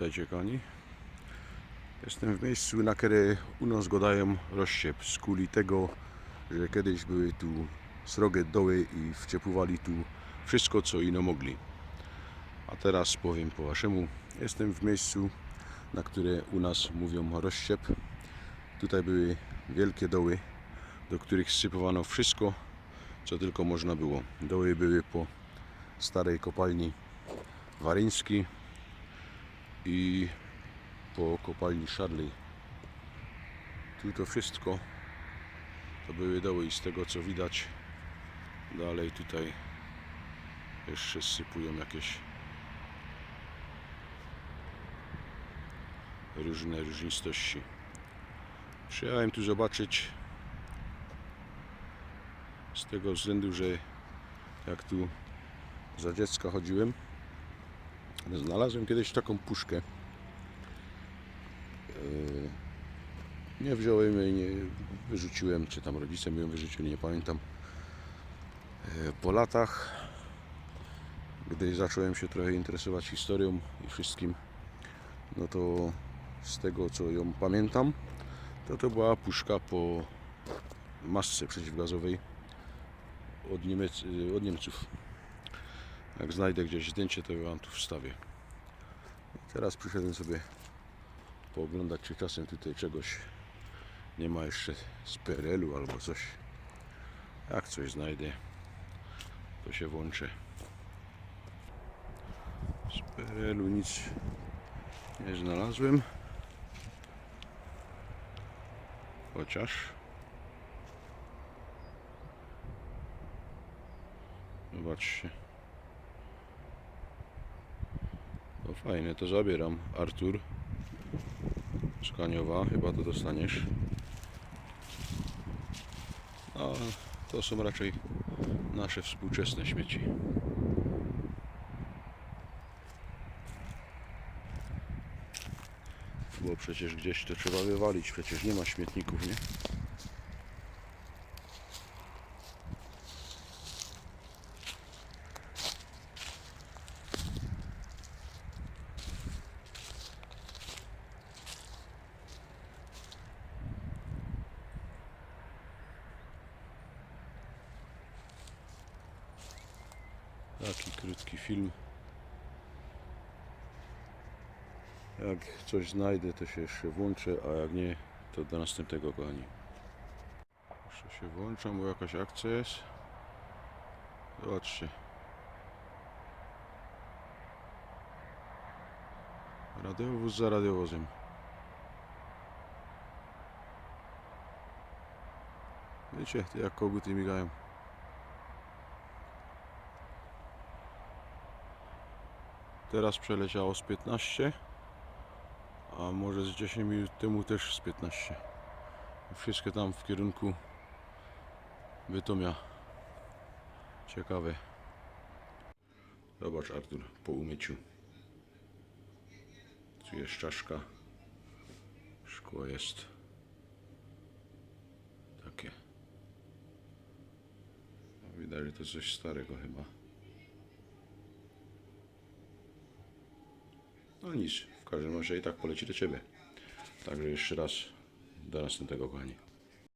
Witajcie kochani. Jestem w miejscu, na które u nas go dają rozściep z kuli tego, że kiedyś były tu srogie doły i wciepływali tu wszystko co ino mogli. A teraz powiem po waszemu. Jestem w miejscu, na które u nas mówią rozściep. Tutaj były wielkie doły, do których sypowano wszystko, co tylko można było. Doły były po starej kopalni Waryński i po kopalni Szarlej. Tu to wszystko to były doły i z tego co widać dalej tutaj jeszcze sypują jakieś różne różnistości. Przyjechałem tu zobaczyć z tego względu, że jak tu za dziecka chodziłem, znalazłem kiedyś taką puszkę. Yy, Nie wziąłem jej, nie wyrzuciłem, czy tam rodzice mi ją wyrzucili, nie pamiętam. Yy, Po latach, gdy zacząłem się trochę interesować historią i wszystkim, no to z tego co ją pamiętam, to to była puszka po masce przeciwgazowej od, Niemiec, od Niemców. Jak znajdę gdzieś zdjęcie, to Wam tu wstawię. Teraz przyszedłem sobie pooglądać, czy czasem tutaj czegoś nie ma jeszcze z PRL-u albo coś. Jak coś znajdę, to się włączę. Z PRL-u nic nie znalazłem. Chociaż Zobaczcie. No fajne, to zabieram. Artur z Kaniowa, chyba to dostaniesz. A to są raczej nasze współczesne śmieci. Bo przecież gdzieś to trzeba wywalić, przecież nie ma śmietników, nie? Taki krótki film. Jak coś znajdę, to się jeszcze włączę, a jak nie, to do następnego, kochani. Jeszcze się włączam, bo jakaś akcja jest. Zobaczcie. Radiowóz za radiowozem. Wiecie, jak koguty migają. Teraz przeleciało z 15, a może z 10 minut temu też z 15. Wszystkie tam w kierunku Bytomia. Ciekawe. Zobacz Artur, po umyciu. Tu jest czaszka. Szkło jest takie. No, Widać, że to coś starego chyba. No nic, w każdym razie i tak poleci do Ciebie. Także jeszcze raz do następnego kochani.